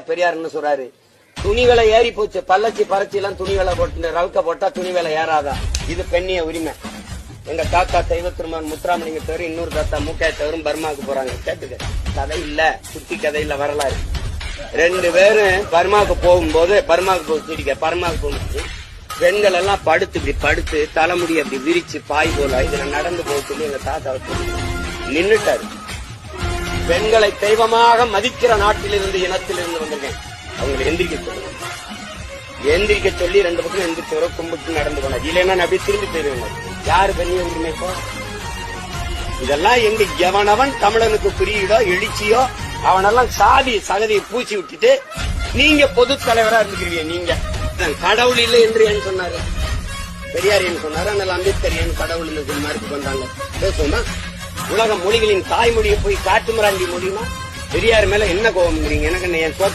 பெரியார் என்ன சொல்றாரு. துணி விலை ஏறி போச்சு. பல்லச்சி பறச்சி எல்லாம் துணி விலை போட்டு ரவுக்க போட்டா துணி விலை ஏறாதா? இது பெண்ணிய உரிமை. எங்க தாத்தா தெய்வ திருமான் முத்துராமலிங்க தவிர இன்னொரு தாத்தா மூக்காய தவிரும் பர்மாவுக்கு போறாங்க. கேட்டுக்க. கதை இல்ல. சுத்தி கதை இல்ல வரலாறு. ரெண்டு பேரும் பர்மாவுக்கு போகும்போது பர்மாவுக்கு போக சிரிக்க பர்மாவுக்கு போகும்போது பெண்கள் எல்லாம் படுத்து இப்படி படுத்து தலைமுடி அப்படி விரிச்சு பாய் போல இதுல நடந்து போக சொல்லி எங்க தாத்தா நின்னுட்டாரு. பெண்களை தெய்வமாக மதிக்கிற நாட்டிலிருந்து இனத்திலிருந்து வந்திருக்கேன். அவங்களை எந்திரிக்க சொல்லுங்க எந்திரிக்க சொல்லி ரெண்டு பக்கம் எந்திரிச்சு வர கும்பிட்டு நடந்து போனார். இல்லைன்னா நான் அப்படியே திரும்பி போயிருவேன் யாரு பெரிய உரிமை இப்போ? இதெல்லாம் எங்க எவனவன் தமிழனுக்கு குறியீடோ எழுச்சியோ அவனெல்லாம் சாதி சகதியை பூச்சி விட்டுட்டு நீங்க பொது தலைவரா இருந்துக்கிறீங்க நீங்க. கடவுள் இல்லை என்று ஏன் சொன்னாரு. பெரியார் ஏன் சொன்னாரு? ஆனால் அம்பேத்கர் ஏன் கடவுள் இல்லை சொன்னாருக்கு வந்தாங்க. பேசுவோமா உலக மொழிகளின் தாய்மொழியை போய் காட்டுமிராண்டி மொழினா பெரியார் மேல என்ன கோபம்ங்கிறீங்க? எனக்கு என்ன என் சோத்த